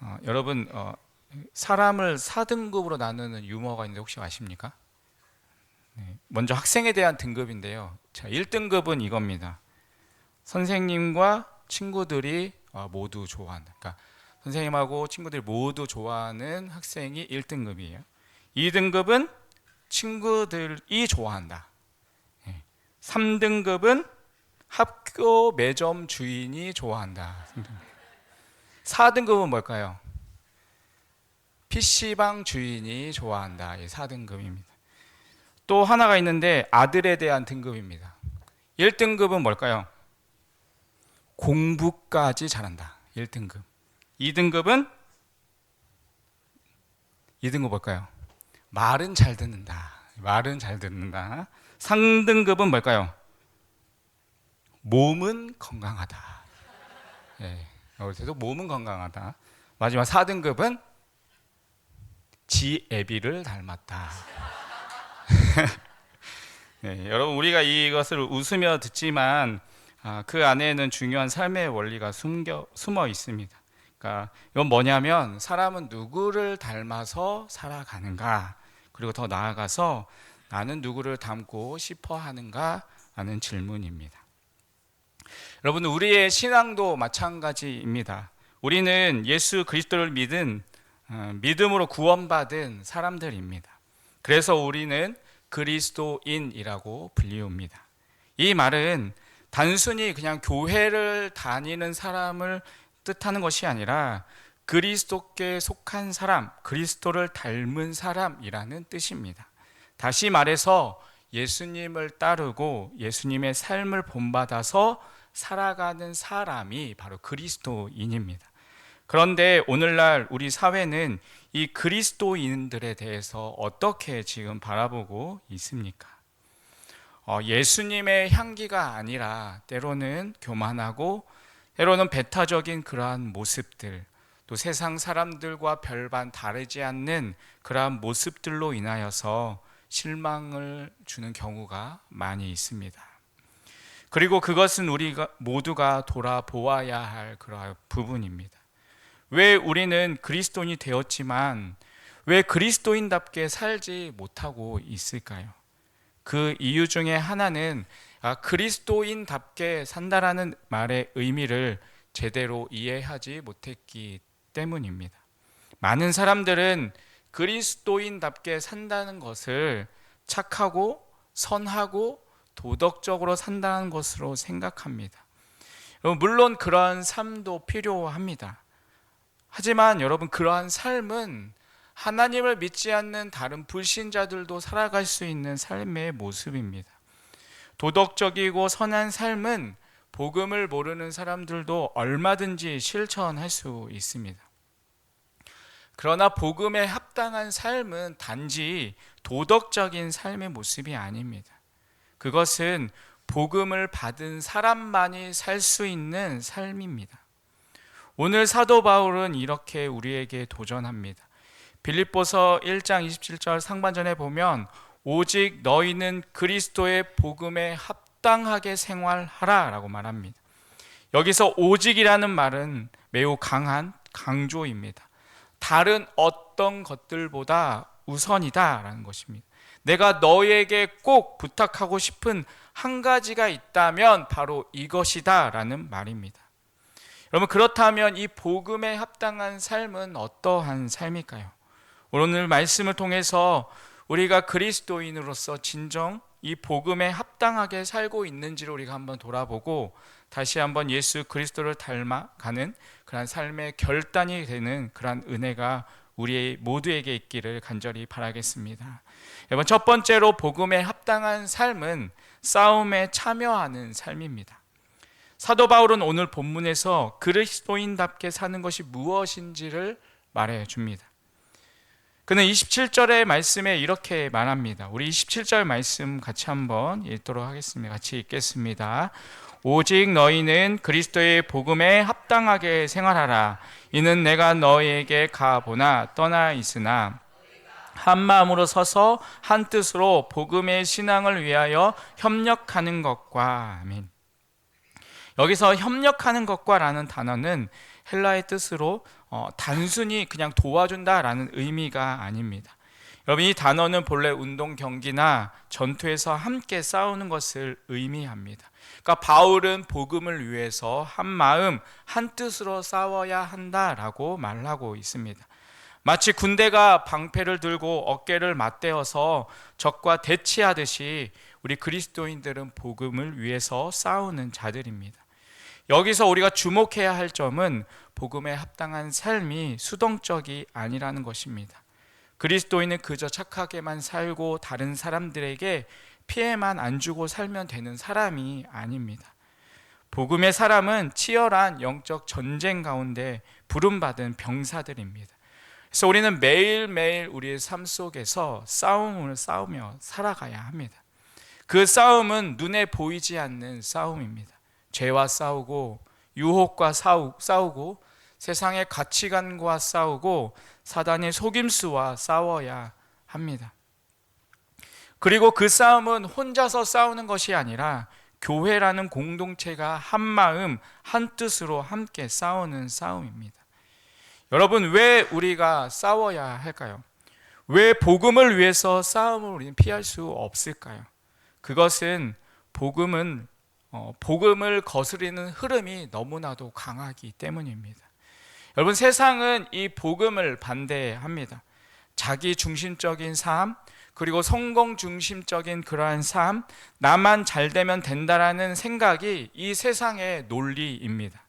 어, 여러분 어, 사람을 4등급으로 나누는 유머가 있는데 혹시 아십니까? 네, 먼저 학생에 대한 등급인데요. 자, 1등급은 이겁니다. 선생님과 친구들이 어, 모두 좋아한다. 그러니까 선생님하고 친구들이 모두 좋아하는 학생이 1등급이에요. 2등급은 친구들이 좋아한다. 3등급은 학교 매점 주인이 좋아한다. 4등급은 뭘까요? PC방 주인이 좋아한다. 이 4등급입니다. 또 하나가 있는데 아들에 대한 등급입니다. 1등급은 뭘까요? 공부까지 잘한다. 1등급. 2등급은 2등급 뭘까요? 말은 잘 듣는다. 말은 잘 듣는다. 3등급은 뭘까요? 몸은 건강하다. 예. 여기서도 몸은 건강하다. 마지막 4등급은 지 애비를 닮았다. 네, 여러분 우리가 이것을 웃으며 듣지만 아, 그 안에는 중요한 삶의 원리가 숨겨 숨어 있습니다. 그러니까 이건 뭐냐면 사람은 누구를 닮아서 살아가는가 그리고 더 나아가서 나는 누구를 닮고 싶어 하는가 하는 질문입니다. 여러분 우리의 신앙도 마찬가지입니다. 우리는 예수 그리스도를 믿은 어, 믿음으로 구원받은 사람들입니다. 그래서 우리는 그리스도인이라고 불리웁니다. 이 말은 단순히 그냥 교회를 다니는 사람을 뜻하는 것이 아니라 그리스도께 속한 사람, 그리스도를 닮은 사람이라는 뜻입니다. 다시 말해서 예수님을 따르고 예수님의 삶을 본받아서 살아가는 사람이 바로 그리스도인입니다. 그런데 오늘날 우리 사회는 이 그리스도인들에 대해서 어떻게 지금 바라보고 있습니까? 어, 예수님의 향기가 아니라 때로는 교만하고 때로는 배타적인 그러한 모습들, 또 세상 사람들과 별반 다르지 않는 그러한 모습들로 인하여서 실망을 주는 경우가 많이 있습니다. 그리고 그것은 우리가 모두가 돌아보아야 할 그러한 부분입니다. 왜 우리는 그리스도인이 되었지만 왜 그리스도인답게 살지 못하고 있을까요? 그 이유 중에 하나는 아, 그리스도인답게 산다라는 말의 의미를 제대로 이해하지 못했기 때문입니다. 많은 사람들은 그리스도인답게 산다는 것을 착하고 선하고 도덕적으로 산다는 것으로 생각합니다. 물론 그러한 삶도 필요합니다. 하지만 여러분 그러한 삶은 하나님을 믿지 않는 다른 불신자들도 살아갈 수 있는 삶의 모습입니다. 도덕적이고 선한 삶은 복음을 모르는 사람들도 얼마든지 실천할 수 있습니다. 그러나 복음에 합당한 삶은 단지 도덕적인 삶의 모습이 아닙니다. 그것은 복음을 받은 사람만이 살 수 있는 삶입니다. 오늘 사도 바울은 이렇게 우리에게 도전합니다. 빌립보서 1장 27절 상반전에 보면 오직 너희는 그리스도의 복음에 합당하게 생활하라라고 말합니다. 여기서 오직이라는 말은 매우 강한 강조입니다. 다른 어떤 것들보다 우선이다라는 것입니다. 내가 너에게 꼭 부탁하고 싶은 한 가지가 있다면 바로 이것이다 라는 말입니다. 여러분 그렇다면 이 복음에 합당한 삶은 어떠한 삶일까요? 오늘 말씀을 통해서 우리가 그리스도인으로서 진정 이 복음에 합당하게 살고 있는지를 우리가 한번 돌아보고 다시 한번 예수 그리스도를 닮아가는 그러한 삶의 결단이 되는 그러한 은혜가 우리 모두에게 있기를 간절히 바라겠습니다. 여러분 첫 번째로 복음에 합당한 삶은 싸움에 참여하는 삶입니다. 사도 바울은 오늘 본문에서 그리스도인답게 사는 것이 무엇인지를 말해 줍니다. 그는 27절의 말씀에 이렇게 말합니다. 우리 27절 말씀 같이 한번 읽도록 하겠습니다. 같이 읽겠습니다. 오직 너희는 그리스도의 복음에 합당하게 생활하라. 이는 내가 너희에게 가보나 떠나 있으나 한 마음으로 서서 한 뜻으로 복음의 신앙을 위하여 협력하는 것과 아멘. 여기서 협력하는 것과라는 단어는 헬라의 뜻으로 어, 단순히 그냥 도와준다라는 의미가 아닙니다. 여러분 이 단어는 본래 운동 경기나 전투에서 함께 싸우는 것을 의미합니다. 그러니까 바울은 복음을 위해서 한 마음 한 뜻으로 싸워야 한다라고 말하고 있습니다. 마치 군대가 방패를 들고 어깨를 맞대어서 적과 대치하듯이 우리 그리스도인들은 복음을 위해서 싸우는 자들입니다. 여기서 우리가 주목해야 할 점은 복음에 합당한 삶이 수동적이 아니라는 것입니다. 그리스도인은 그저 착하게만 살고 다른 사람들에게 피해만 안 주고 살면 되는 사람이 아닙니다. 복음의 사람은 치열한 영적 전쟁 가운데 부름받은 병사들입니다. 그래서 우리는 매일매일 우리의 삶 속에서 싸움을 싸우며 살아가야 합니다. 그 싸움은 눈에 보이지 않는 싸움입니다. 죄와 싸우고 유혹과 싸우고 세상의 가치관과 싸우고 사단의 속임수와 싸워야 합니다. 그리고 그 싸움은 혼자서 싸우는 것이 아니라 교회라는 공동체가 한 마음 한 뜻으로 함께 싸우는 싸움입니다. 여러분 왜 우리가 싸워야 할까요? 왜 복음을 위해서 싸움을 우리는 피할 수 없을까요? 그것은 복음은 어, 복음을 거스리는 흐름이 너무나도 강하기 때문입니다. 여러분 세상은 이 복음을 반대합니다. 자기 중심적인 삶 그리고 성공 중심적인 그러한 삶 나만 잘 되면 된다라는 생각이 이 세상의 논리입니다.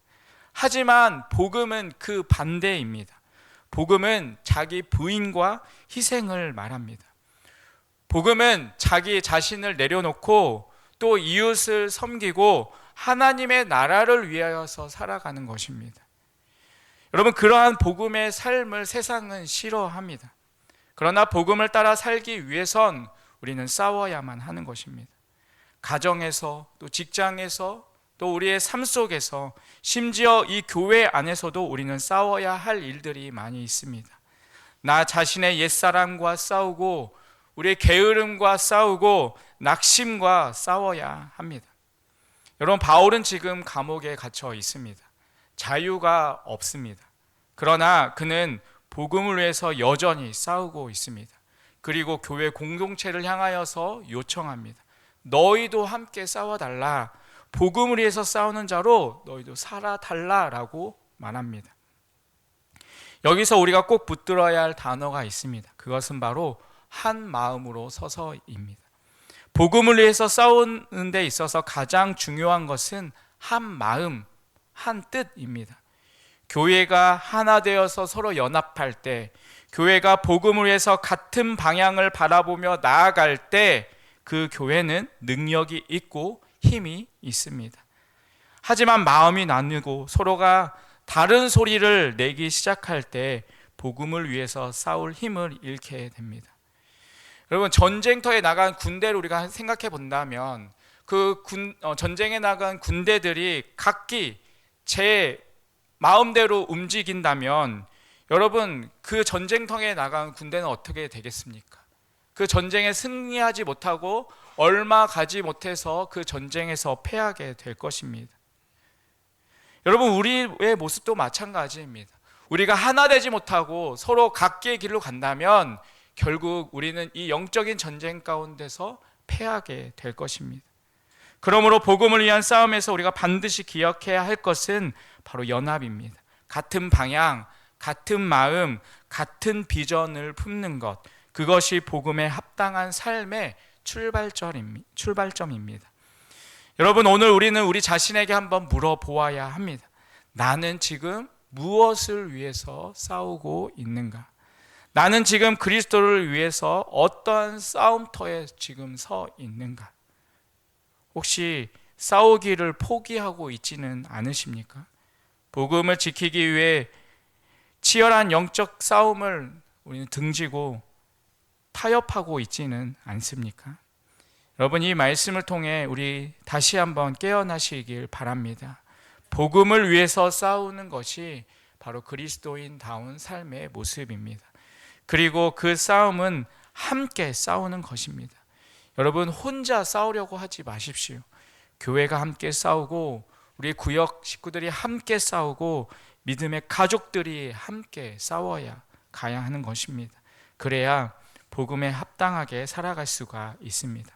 하지만 복음은 그 반대입니다. 복음은 자기 부인과 희생을 말합니다. 복음은 자기 자신을 내려놓고 또 이웃을 섬기고 하나님의 나라를 위하여서 살아가는 것입니다. 여러분, 그러한 복음의 삶을 세상은 싫어합니다. 그러나 복음을 따라 살기 위해선 우리는 싸워야만 하는 것입니다. 가정에서 또 직장에서 또 우리의 삶 속에서 심지어 이 교회 안에서도 우리는 싸워야 할 일들이 많이 있습니다. 나 자신의 옛사람과 싸우고 우리의 게으름과 싸우고 낙심과 싸워야 합니다. 여러분 바울은 지금 감옥에 갇혀 있습니다. 자유가 없습니다. 그러나 그는 복음을 위해서 여전히 싸우고 있습니다. 그리고 교회 공동체를 향하여서 요청합니다. 너희도 함께 싸워달라. 복음을 위해서 싸우는 자로 너희도 살아달라라고 말합니다. 여기서 우리가 꼭 붙들어야 할 단어가 있습니다. 그것은 바로 한 마음으로 서서입니다. 복음을 위해서 싸우는 데 있어서 가장 중요한 것은 한 마음, 한 뜻입니다. 교회가 하나 되어서 서로 연합할 때, 교회가 복음을 위해서 같은 방향을 바라보며 나아갈 때, 그 교회는 능력이 있고 힘이 있습니다. 하지만 마음이 나누고 서로가 다른 소리를 내기 시작할 때 복음을 위해서 싸울 힘을 잃게 됩니다. 여러분 전쟁터에 나간 군대를 우리가 생각해 본다면 그 군, 어, 전쟁에 나간 군대들이 각기 제 마음대로 움직인다면 여러분 그 전쟁터에 나간 군대는 어떻게 되겠습니까? 그 전쟁에 승리하지 못하고 얼마 가지 못해서 그 전쟁에서 패하게 될 것입니다. 여러분 우리의 모습도 마찬가지입니다. 우리가 하나 되지 못하고 서로 각기의 길로 간다면 결국 우리는 이 영적인 전쟁 가운데서 패하게 될 것입니다. 그러므로 복음을 위한 싸움에서 우리가 반드시 기억해야 할 것은 바로 연합입니다. 같은 방향, 같은 마음, 같은 비전을 품는 것. 그것이 복음에 합당한 삶의 출발점입니다. 여러분, 오늘 우리는 우리 자신에게 한번 물어보아야 합니다. 나는 지금 무엇을 위해서 싸우고 있는가? 나는 지금 그리스도를 위해서 어떠한 싸움터에 지금 서 있는가? 혹시 싸우기를 포기하고 있지는 않으십니까? 복음을 지키기 위해 치열한 영적 싸움을 우리는 등지고 타협하고 있지는 않습니까? 여러분 이 말씀을 통해 우리 다시 한번 깨어나시길 바랍니다. 복음을 위해서 싸우는 것이 바로 그리스도인다운 삶의 모습입니다. 그리고 그 싸움은 함께 싸우는 것입니다. 여러분 혼자 싸우려고 하지 마십시오. 교회가 함께 싸우고 우리 구역 식구들이 함께 싸우고 믿음의 가족들이 함께 싸워야 가야 하는 것입니다. 그래야 복음에 합당하게 살아갈 수가 있습니다.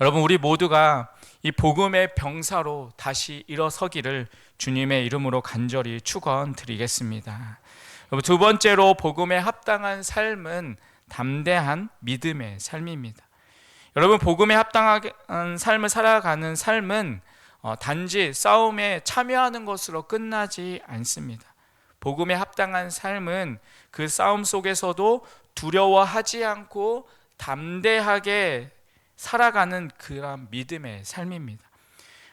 여러분 우리 모두가 이 복음의 병사로 다시 일어서기를 주님의 이름으로 간절히 축원드리겠습니다. 두 번째로 복음에 합당한 삶은 담대한 믿음의 삶입니다. 여러분 복음에 합당한 삶을 살아가는 삶은 어, 단지 싸움에 참여하는 것으로 끝나지 않습니다. 복음에 합당한 삶은 그 싸움 속에서도 두려워하지 않고 담대하게 살아가는 그런 믿음의 삶입니다.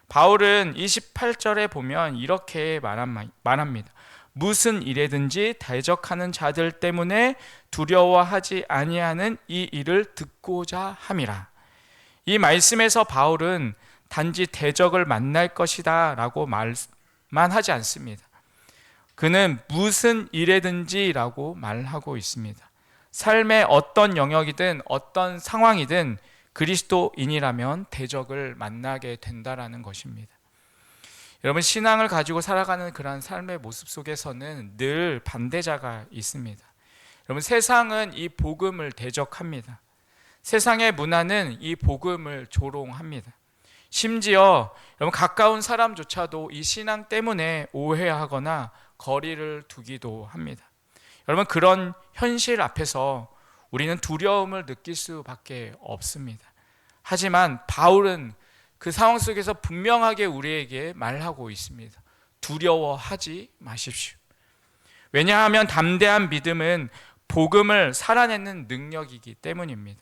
바울은 28절에 보면 이렇게 말합니다. 무슨 일에든지 대적하는 자들 때문에 두려워하지 아니하는 이 일을 듣고자 함이라. 이 말씀에서 바울은 단지 대적을 만날 것이다 라고 말만 하지 않습니다. 그는 무슨 일에든지 라고 말하고 있습니다. 삶의 어떤 영역이든 어떤 상황이든 그리스도인이라면 대적을 만나게 된다라는 것입니다. 여러분 신앙을 가지고 살아가는 그러한 삶의 모습 속에서는 늘 반대자가 있습니다. 여러분 세상은 이 복음을 대적합니다. 세상의 문화는 이 복음을 조롱합니다. 심지어 여러분 가까운 사람조차도 이 신앙 때문에 오해하거나 거리를 두기도 합니다. 여러분 그런 현실 앞에서 우리는 두려움을 느낄 수밖에 없습니다. 하지만 바울은 그 상황 속에서 분명하게 우리에게 말하고 있습니다. 두려워하지 마십시오. 왜냐하면 담대한 믿음은 복음을 살아내는 능력이기 때문입니다.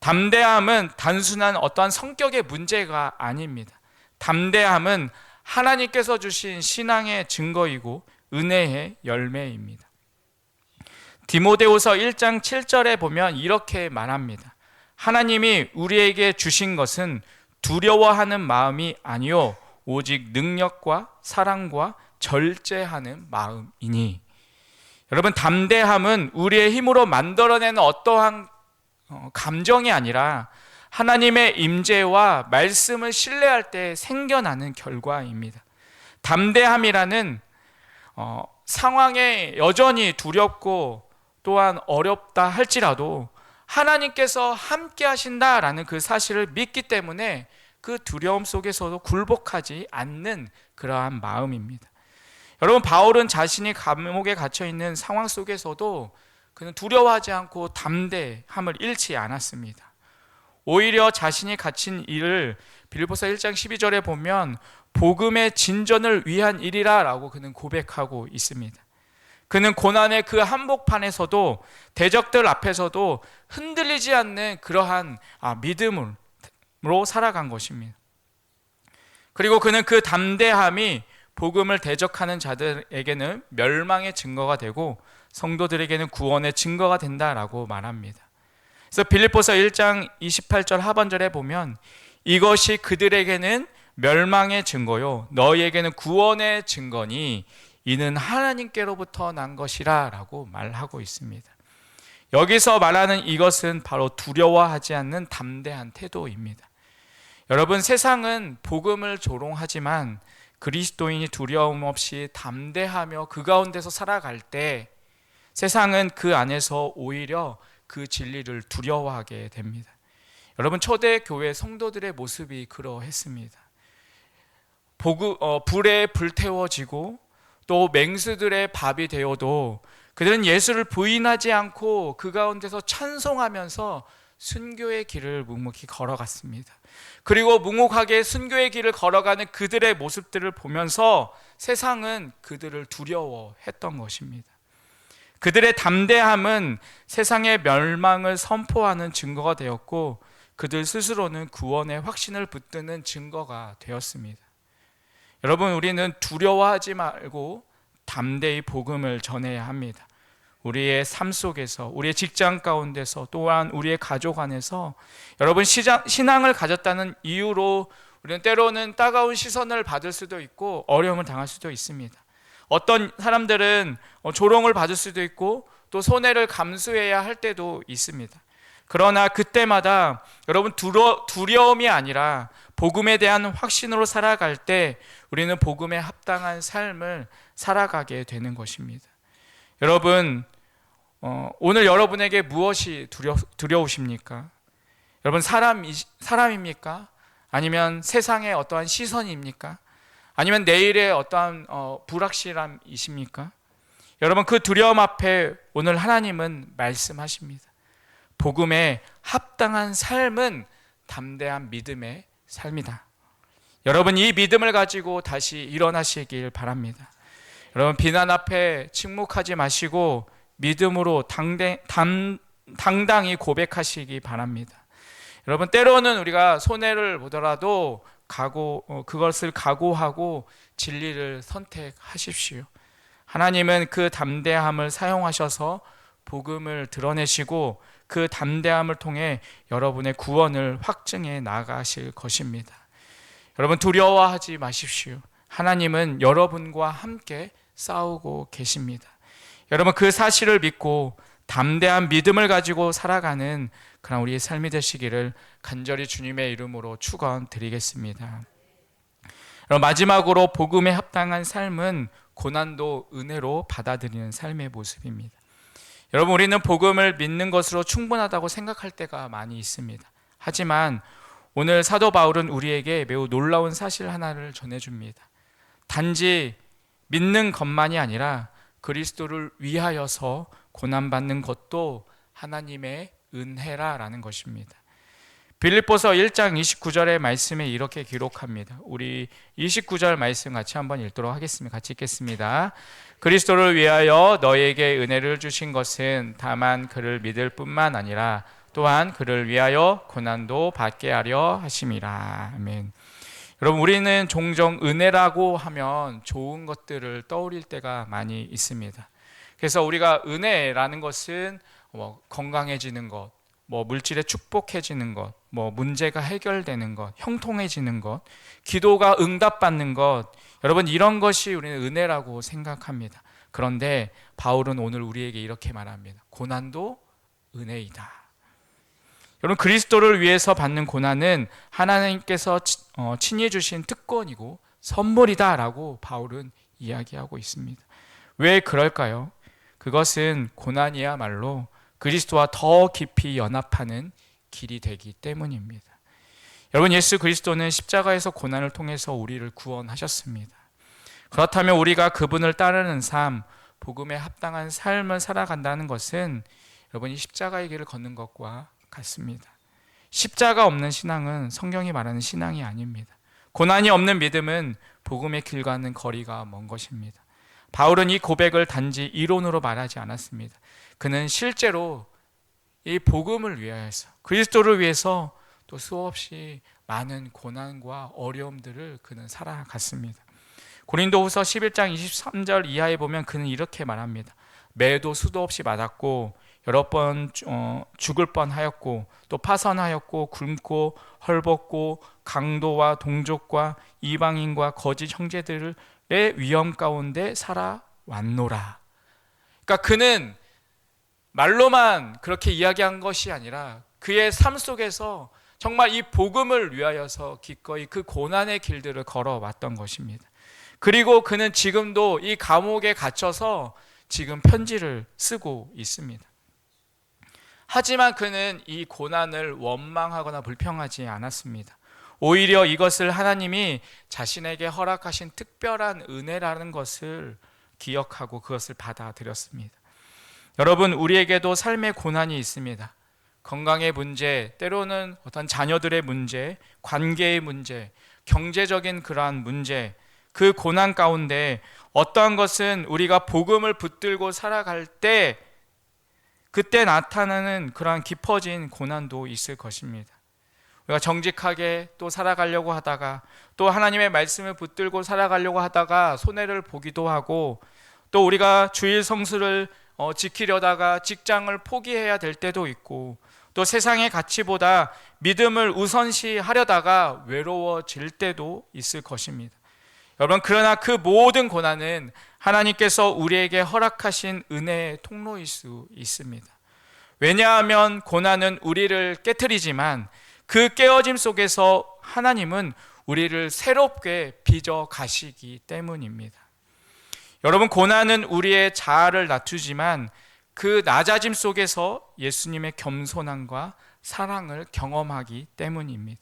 담대함은 단순한 어떠한 성격의 문제가 아닙니다. 담대함은 하나님께서 주신 신앙의 증거이고 은혜의 열매입니다. 디모데후서 1장 7절에 보면 이렇게 말합니다. 하나님이 우리에게 주신 것은 두려워하는 마음이 아니요 오직 능력과 사랑과 절제하는 마음이니 여러분 담대함은 우리의 힘으로 만들어내는 어떠한 어, 감정이 아니라 하나님의 임재와 말씀을 신뢰할 때 생겨나는 결과입니다. 담대함이라는 어, 상황에 여전히 두렵고 또한 어렵다 할지라도 하나님께서 함께 하신다라는 그 사실을 믿기 때문에 그 두려움 속에서도 굴복하지 않는 그러한 마음입니다. 여러분 바울은 자신이 감옥에 갇혀 있는 상황 속에서도 그는 두려워하지 않고 담대함을 잃지 않았습니다. 오히려 자신이 갇힌 일을 빌보서 1장 12절에 보면 복음의 진전을 위한 일이라라고 그는 고백하고 있습니다. 그는 고난의 그 한복판에서도 대적들 앞에서도 흔들리지 않는 그러한 아, 믿음으로 살아간 것입니다. 그리고 그는 그 담대함이 복음을 대적하는 자들에게는 멸망의 증거가 되고 성도들에게는 구원의 증거가 된다라고 말합니다. 그래서 빌립보서 1장 28절 하반절에 보면 이것이 그들에게는 멸망의 증거요 너희에게는 구원의 증거니 이는 하나님께로부터 난 것이라 라고 말하고 있습니다. 여기서 말하는 이것은 바로 두려워하지 않는 담대한 태도입니다. 여러분 세상은 복음을 조롱하지만 그리스도인이 두려움 없이 담대하며 그 가운데서 살아갈 때 세상은 그 안에서 오히려 그 진리를 두려워하게 됩니다. 여러분 초대 교회 성도들의 모습이 그러했습니다. 어, 불에 불태워지고 또 맹수들의 밥이 되어도 그들은 예수를 부인하지 않고 그 가운데서 찬송하면서 순교의 길을 묵묵히 걸어갔습니다. 그리고 묵묵하게 순교의 길을 걸어가는 그들의 모습들을 보면서 세상은 그들을 두려워했던 것입니다. 그들의 담대함은 세상의 멸망을 선포하는 증거가 되었고 그들 스스로는 구원의 확신을 붙드는 증거가 되었습니다. 여러분, 우리는 두려워하지 말고 담대히 복음을 전해야 합니다. 우리의 삶 속에서, 우리의 직장 가운데서, 또한 우리의 가족 안에서 여러분 시장, 신앙을 가졌다는 이유로 우리는 때로는 따가운 시선을 받을 수도 있고 어려움을 당할 수도 있습니다. 어떤 사람들은 어, 조롱을 받을 수도 있고 또 손해를 감수해야 할 때도 있습니다. 그러나 그때마다 여러분 두려, 두려움이 아니라 복음에 대한 확신으로 살아갈 때 우리는 복음에 합당한 삶을 살아가게 되는 것입니다. 여러분, 어, 오늘 여러분에게 무엇이 두려, 두려우십니까? 여러분, 사람, 사람입니까? 아니면 세상의 어떠한 시선입니까? 아니면 내일의 어떠한 어, 불확실함이십니까? 여러분, 그 두려움 앞에 오늘 하나님은 말씀하십니다. 복음에 합당한 삶은 담대한 믿음의 삶이다. 여러분 이 믿음을 가지고 다시 일어나시길 바랍니다. 여러분 비난 앞에 침묵하지 마시고 믿음으로 당대, 담, 당당히 고백하시기 바랍니다. 여러분 때로는 우리가 손해를 보더라도 각오 어, 그것을 각오하고 진리를 선택하십시오. 하나님은 그 담대함을 사용하셔서 복음을 드러내시고 그 담대함을 통해 여러분의 구원을 확증해 나가실 것입니다. 여러분 두려워하지 마십시오. 하나님은 여러분과 함께 싸우고 계십니다. 여러분 그 사실을 믿고 담대한 믿음을 가지고 살아가는 그런 우리의 삶이 되시기를 간절히 주님의 이름으로 축원드리겠습니다. 마지막으로 복음에 합당한 삶은 고난도 은혜로 받아들이는 삶의 모습입니다. 여러분 우리는 복음을 믿는 것으로 충분하다고 생각할 때가 많이 있습니다. 하지만 오늘 사도 바울은 우리에게 매우 놀라운 사실 하나를 전해 줍니다. 단지 믿는 것만이 아니라 그리스도를 위하여서 고난 받는 것도 하나님의 은혜라라는 것입니다. 빌립보서 1장 29절의 말씀에 이렇게 기록합니다. 우리 29절 말씀 같이 한번 읽도록 하겠습니다. 같이 읽겠습니다. 그리스도를 위하여 너에게 은혜를 주신 것은 다만 그를 믿을 뿐만 아니라 또한 그를 위하여 고난도 받게 하려 하심이라. 아멘. 여러분 우리는 종종 은혜라고 하면 좋은 것들을 떠올릴 때가 많이 있습니다. 그래서 우리가 은혜라는 것은 뭐 건강해지는 것, 뭐 물질의 축복해지는 것, 뭐 문제가 해결되는 것, 형통해지는 것, 기도가 응답받는 것, 여러분 이런 것이 우리는 은혜라고 생각합니다. 그런데 바울은 오늘 우리에게 이렇게 말합니다. 고난도 은혜이다. 여러분 그리스도를 위해서 받는 고난은 하나님께서 어, 친히 주신 특권이고 선물이다라고 바울은 이야기하고 있습니다. 왜 그럴까요? 그것은 고난이야말로 그리스도와 더 깊이 연합하는 길이 되기 때문입니다. 여러분 예수 그리스도는 십자가에서 고난을 통해서 우리를 구원하셨습니다. 그렇다면 우리가 그분을 따르는 삶, 복음에 합당한 삶을 살아간다는 것은 여러분이 십자가의 길을 걷는 것과 같습니다. 십자가 없는 신앙은 성경이 말하는 신앙이 아닙니다. 고난이 없는 믿음은 복음의 길과는 거리가 먼 것입니다. 바울은 이 고백을 단지 이론으로 말하지 않았습니다. 그는 실제로 이 복음을 위하여서 그리스도를 위해서 또 수없이 많은 고난과 어려움들을 그는 살아갔습니다. 고린도후서 11장 23절 이하에 보면 그는 이렇게 말합니다. 매도 수도 없이 맞았고 여러 번 어, 죽을 뻔하였고 또 파선하였고 굶고 헐벗고 강도와 동족과 이방인과 거짓 형제들의 위험 가운데 살아왔노라. 그러니까 그는 말로만 그렇게 이야기한 것이 아니라 그의 삶 속에서 정말 이 복음을 위하여서 기꺼이 그 고난의 길들을 걸어왔던 것입니다. 그리고 그는 지금도 이 감옥에 갇혀서 지금 편지를 쓰고 있습니다. 하지만 그는 이 고난을 원망하거나 불평하지 않았습니다. 오히려 이것을 하나님이 자신에게 허락하신 특별한 은혜라는 것을 기억하고 그것을 받아들였습니다. 여러분, 우리에게도 삶의 고난이 있습니다. 건강의 문제, 때로는 어떤 자녀들의 문제, 관계의 문제, 경제적인 그러한 문제, 그 고난 가운데 어떠한 것은 우리가 복음을 붙들고 살아갈 때 그때 나타나는 그러한 깊어진 고난도 있을 것입니다. 우리가 정직하게 또 살아가려고 하다가 또 하나님의 말씀을 붙들고 살아가려고 하다가 손해를 보기도 하고 또 우리가 주일 성수를 어, 지키려다가 직장을 포기해야 될 때도 있고 또 세상의 가치보다 믿음을 우선시 하려다가 외로워질 때도 있을 것입니다. 여러분, 그러나 그 모든 고난은 하나님께서 우리에게 허락하신 은혜의 통로일 수 있습니다. 왜냐하면 고난은 우리를 깨뜨리지만 그 깨어짐 속에서 하나님은 우리를 새롭게 빚어 가시기 때문입니다. 여러분 고난은 우리의 자아를 낮추지만 그 낮아짐 속에서 예수님의 겸손함과 사랑을 경험하기 때문입니다.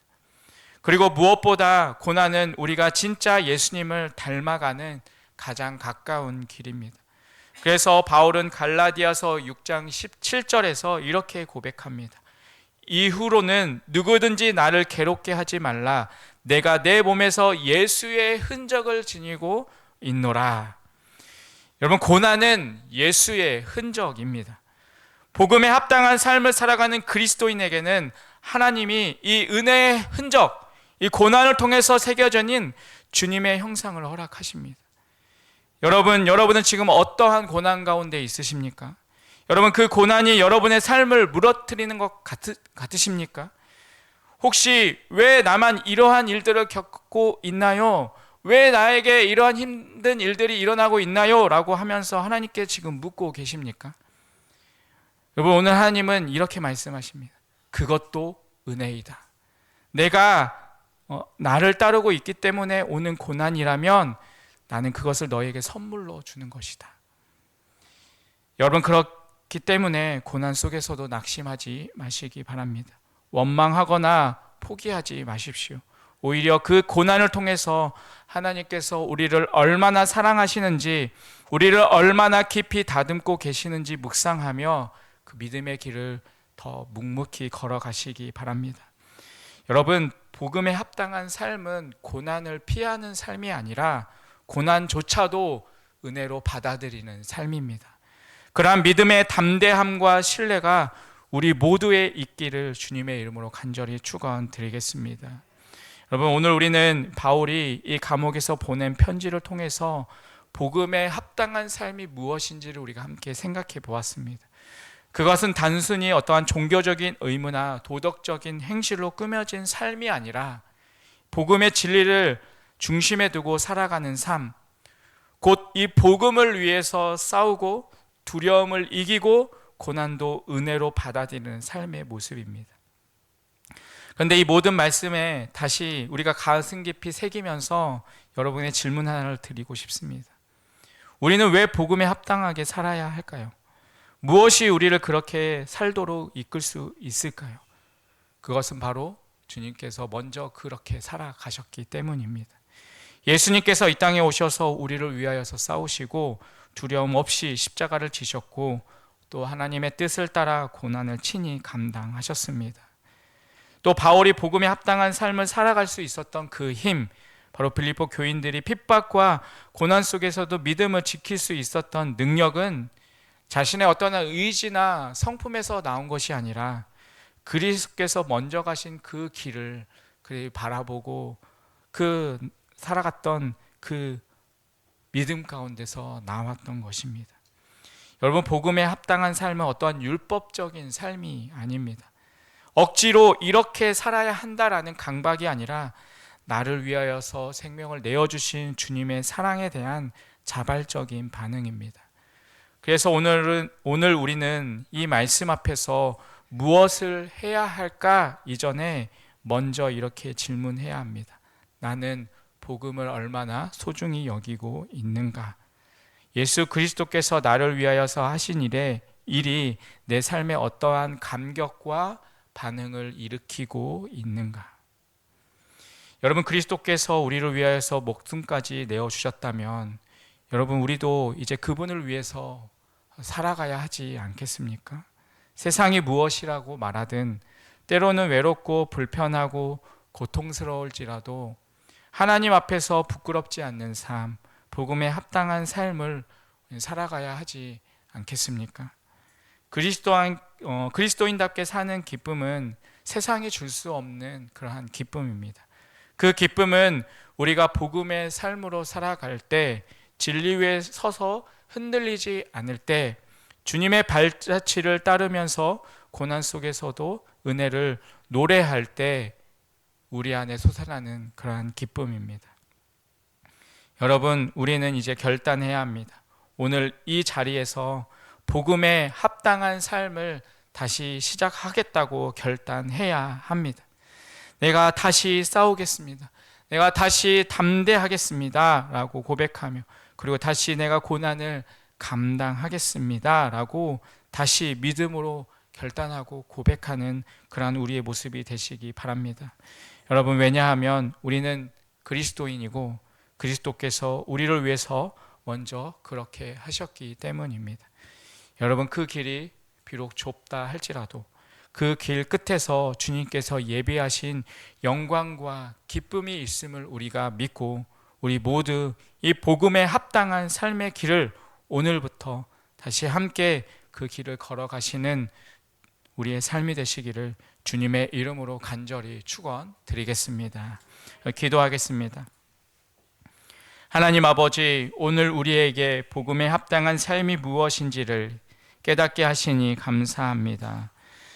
그리고 무엇보다 고난은 우리가 진짜 예수님을 닮아가는 가장 가까운 길입니다. 그래서 바울은 갈라디아서 6장 17절에서 이렇게 고백합니다. 이후로는 누구든지 나를 괴롭게 하지 말라. 내가 내 몸에서 예수의 흔적을 지니고 있노라. 여러분, 고난은 예수의 흔적입니다. 복음에 합당한 삶을 살아가는 그리스도인에게는 하나님이 이 은혜의 흔적, 이 고난을 통해서 새겨져진 주님의 형상을 허락하십니다. 여러분, 여러분은 지금 어떠한 고난 가운데 있으십니까? 여러분, 그 고난이 여러분의 삶을 무너뜨리는 것 같으, 같으십니까? 혹시 왜 나만 이러한 일들을 겪고 있나요? 왜 나에게 이러한 힘든 일들이 일어나고 있나요? 라고 하면서 하나님께 지금 묻고 계십니까? 여러분, 오늘 하나님은 이렇게 말씀하십니다. 그것도 은혜이다. 내가 어, 나를 따르고 있기 때문에 오는 고난이라면 나는 그것을 너에게 선물로 주는 것이다. 여러분 그렇기 때문에 고난 속에서도 낙심하지 마시기 바랍니다. 원망하거나 포기하지 마십시오. 오히려 그 고난을 통해서 하나님께서 우리를 얼마나 사랑하시는지, 우리를 얼마나 깊이 다듬고 계시는지 묵상하며 그 믿음의 길을 더 묵묵히 걸어가시기 바랍니다. 여러분, 복음에 합당한 삶은 고난을 피하는 삶이 아니라 고난조차도 은혜로 받아들이는 삶입니다. 그러한 믿음의 담대함과 신뢰가 우리 모두의 있기를 주님의 이름으로 간절히 축원드리겠습니다. 여러분 오늘 우리는 바울이 이 감옥에서 보낸 편지를 통해서 복음에 합당한 삶이 무엇인지를 우리가 함께 생각해 보았습니다. 그것은 단순히 어떠한 종교적인 의무나 도덕적인 행실로 꾸며진 삶이 아니라 복음의 진리를 중심에 두고 살아가는 삶, 곧 이 복음을 위해서 싸우고 두려움을 이기고 고난도 은혜로 받아들이는 삶의 모습입니다. 그런데 이 모든 말씀에 다시 우리가 가슴 깊이 새기면서 여러분의 질문 하나를 드리고 싶습니다. 우리는 왜 복음에 합당하게 살아야 할까요? 무엇이 우리를 그렇게 살도록 이끌 수 있을까요? 그것은 바로 주님께서 먼저 그렇게 살아가셨기 때문입니다. 예수님께서 이 땅에 오셔서 우리를 위하여서 싸우시고 두려움 없이 십자가를 지셨고 또 하나님의 뜻을 따라 고난을 친히 감당하셨습니다. 또 바울이 복음에 합당한 삶을 살아갈 수 있었던 그 힘, 바로 빌립보 교인들이 핍박과 고난 속에서도 믿음을 지킬 수 있었던 능력은 자신의 어떠한 의지나 성품에서 나온 것이 아니라 그리스도께서 먼저 가신 그 길을 바라보고 그 살아갔던 그 믿음 가운데서 나왔던 것입니다. 여러분 복음에 합당한 삶은 어떠한 율법적인 삶이 아닙니다. 억지로 이렇게 살아야 한다라는 강박이 아니라 나를 위하여서 생명을 내어 주신 주님의 사랑에 대한 자발적인 반응입니다. 그래서 오늘은 오늘 우리는 이 말씀 앞에서 무엇을 해야 할까 이전에 먼저 이렇게 질문해야 합니다. 나는 복음을 얼마나 소중히 여기고 있는가? 예수 그리스도께서 나를 위하여서 하신 일에 일이 내 삶에 어떠한 감격과 반응을 일으키고 있는가? 여러분 그리스도께서 우리를 위하여서 목숨까지 내어 주셨다면 여러분 우리도 이제 그분을 위해서 살아가야 하지 않겠습니까? 세상이 무엇이라고 말하든 때로는 외롭고 불편하고 고통스러울지라도 하나님 앞에서 부끄럽지 않는 삶, 복음에 합당한 삶을 살아가야 하지 않겠습니까? 그리스도인, 어, 그리스도인답게 사는 기쁨은 세상이 줄 수 없는 그러한 기쁨입니다. 그 기쁨은 우리가 복음의 삶으로 살아갈 때 진리 위에 서서 흔들리지 않을 때 주님의 발자취를 따르면서 고난 속에서도 은혜를 노래할 때 우리 안에 솟아나는 그러한 기쁨입니다. 여러분, 우리는 이제 결단해야 합니다. 오늘 이 자리에서 복음에 합당한 삶을 다시 시작하겠다고 결단해야 합니다. 내가 다시 싸우겠습니다. 내가 다시 담대하겠습니다. 라고 고백하며 그리고 다시 내가 고난을 감당하겠습니다. 라고 다시 믿음으로 결단하고 고백하는 그러한 우리의 모습이 되시기 바랍니다. 여러분, 왜냐하면 우리는 그리스도인이고 그리스도께서 우리를 위해서 먼저 그렇게 하셨기 때문입니다. 여러분, 그 길이 비록 좁다 할지라도 그 길 끝에서 주님께서 예비하신 영광과 기쁨이 있음을 우리가 믿고 우리 모두 이 복음에 합당한 삶의 길을 오늘부터 다시 함께 그 길을 걸어가시는 우리의 삶이 되시기를 주님의 이름으로 간절히 축원드리겠습니다. 기도하겠습니다. 하나님 아버지, 오늘 우리에게 복음에 합당한 삶이 무엇인지를 깨닫게 하시니 감사합니다.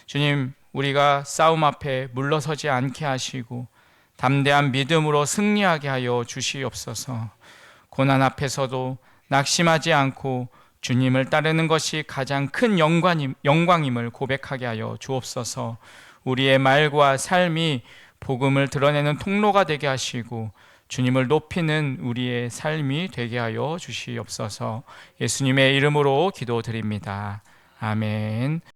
주님, 우리가 싸움 앞에 물러서지 않게 하시고 담대한 믿음으로 승리하게 하여 주시옵소서. 고난 앞에서도 낙심하지 않고 주님을 따르는 것이 가장 큰 영광임, 영광임을 고백하게 하여 주옵소서. 우리의 말과 삶이 복음을 드러내는 통로가 되게 하시고 주님을 높이는 우리의 삶이 되게 하여 주시옵소서. 예수님의 이름으로 기도드립니다. 아멘.